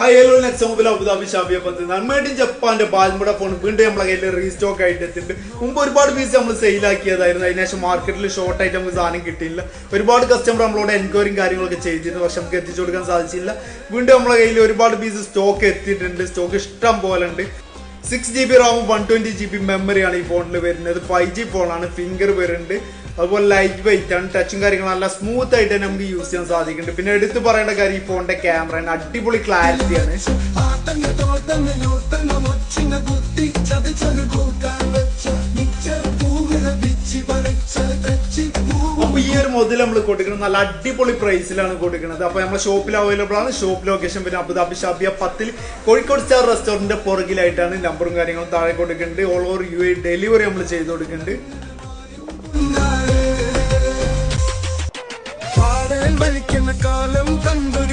ഹൈലോ next mobile Abu Dhabi ഷാബിയെ പത്ത് നന്മയായിട്ടും ജപ്പാന്റെ ബാൽമുട ഫോൺ വീണ്ടും നമ്മളെ കയ്യിൽ റീസ്റ്റോക്ക് ആയിട്ട് എത്തിയിട്ടുണ്ട്. മുമ്പ് ഒരുപാട് പീസ് നമ്മൾ സെയിലാക്കിയതായിരുന്നു അതിനുശേഷം മാർക്കറ്റിൽ ഷോർട്ട് ആയിട്ട് നമുക്ക് സാധനം കിട്ടിയില്ല. ഒരുപാട് കസ്റ്റമർ നമ്മളോട് എൻക്വയറിയും കാര്യങ്ങളൊക്കെ ചെയ്തിരുന്നു. പക്ഷെ നമുക്ക് എത്തിച്ചു കൊടുക്കാൻ സാധിച്ചില്ല. വീണ്ടും നമ്മളെ കയ്യിൽ ഒരുപാട് പീസ് സ്റ്റോക്ക് എത്തിയിട്ടുണ്ട്. സ്റ്റോക്ക് ഇഷ്ടം പോലെ ഉണ്ട്. സിക്സ് ജി ബി റാമും വൺ ട്വന്റി ജി ബി മെമ്മറിയാണ് ഈ ഫോണിൽ വരുന്നത്. ഫൈവ് ജി ഫോണാണ് ഫിംഗർ വരുന്നുണ്ട്. അതുപോലെ ലൈറ്റ് വെയിറ്റ് ആണ് ടച്ചും കാര്യങ്ങളും നല്ല സ്മൂത്ത് ആയിട്ട് തന്നെ നമുക്ക് യൂസ് ചെയ്യാൻ സാധിക്കുന്നുണ്ട്. പിന്നെ എടുത്തു പറയേണ്ട കാര്യം ഈ ഫോണിന്റെ ക്യാമറ അടിപൊളി ക്ലാരിറ്റി ആണ്. മുതൽ നമ്മൾ കൊടുക്കുന്നത് നല്ല അടിപൊളി പ്രൈസിലാണ് കൊടുക്കുന്നത്. അപ്പൊ നമ്മുടെ ഷോപ്പിൽ അവൈലബിൾ ആണ്. ഷോപ്പ് ലൊക്കേഷൻ പിന്നെ അബുദാബി ഷാബിയ പത്തിൽ കോഴിക്കോട് സ്റ്റാർ റെസ്റ്റോറന്റിന്റെ പുറകിലായിട്ടാണ് നമ്പറും കാര്യങ്ങളും താഴെ കൊടുക്കുന്നുണ്ട്. All over U A delivery നമ്മൾ ചെയ്ത് കൊടുക്കുന്നുണ്ട്. வேள்வழிக்கென காலம் தந்து